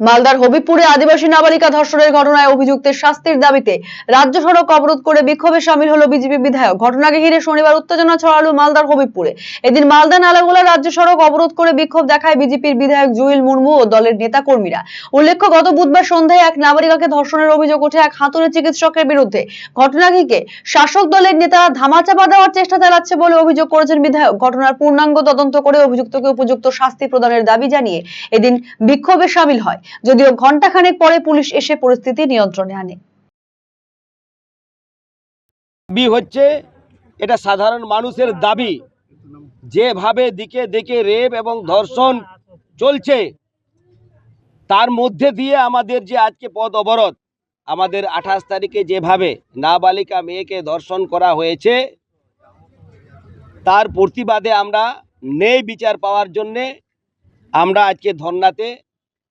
মালদার হবিবপুরে আদিবাসী নাবালিকা ধর্ষণের ঘটনায় অভিযুক্তের শাস্তির দাবিতে রাজ্য সড়ক অবরোধ করে বিক্ষোভে সামিল হলো বিজেপি বিধায়ক। ঘটনাকে ঘিরে শনিবার উত্তেজনা ছড়ালো মালদার হবিবপুরে। এদিন মালদা নালাগোলা রাজ্য সড়ক অবরোধ করে বিক্ষোভ দেখায় বিজেপির বিধায়ক জুয়েল মুর্মু ও দলের নেতা কর্মীরা উল্লেখ্য, গত বুধবার সন্ধ্যায় এক নাবালিকাকে ধর্ষণের অভিযোগ ওঠে এক হাতুড়ে চিকিৎসকের বিরুদ্ধে। ঘটনাটিকে শাসক দলের নেতা ধামাচাপা দেওয়ার চেষ্টা চালাচ্ছে বলে অভিযোগ করেছেন বিধায়ক। ঘটনার পূর্ণাঙ্গ তদন্ত করে অভিযুক্তকে উপযুক্ত শাস্তি প্রদানের দাবি জানিয়ে এদিন বিক্ষোভে সামিল হয়। যদিও ঘণ্টাখানেক পরে পুলিশ এসে পরিস্থিতি নিয়ন্ত্রণে আনে। দাবি হচ্ছে, এটা সাধারণ মানুষের দাবি। যেভাবে দিকে দিকে রেপ এবং ধর্ষণ চলছে, তার মধ্যে দিয়ে আমাদের যে আজকে পথ অবরোধ, আমাদের আঠাশ তারিখে যেভাবে নাবালিকা মেয়েকে ধর্ষণ করা হয়েছে, তার প্রতিবাদে আমরা নেই বিচার পাওয়ার জন্যে আমরা আজকে ধর্নাতে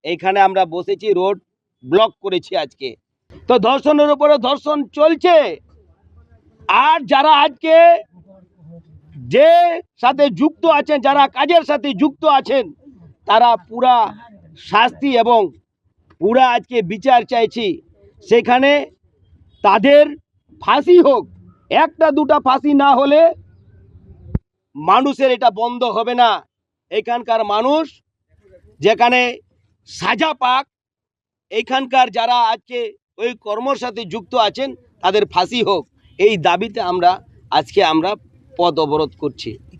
এইখানে আমরা বসেছি, রোড ব্লক করেছি আজকে। তো ধর্ষণের উপরে ধর্ষণ চলছে। আর যারা আজকে যে সাথে যুক্ত আছেন, যারা কাজের সাথে যুক্ত আছেন, তারা পুরা শাস্তি এবং পুরা আজকে বিচার চাইছি। সেখানে তাদের ফাঁসি হোক, একটা দুটা ফাঁসি না হলে মানুষের এটা বন্ধ হবে না। এখানকার মানুষ যেখানে সাজা পাক। এইখানকার যারা আজকে ওই কর্মর সাথে যুক্ত আছেন, তাদের ফাঁসি হোক। এই দাবিতে আমরা, আজকে আমরা পথ অবরোধ করছি।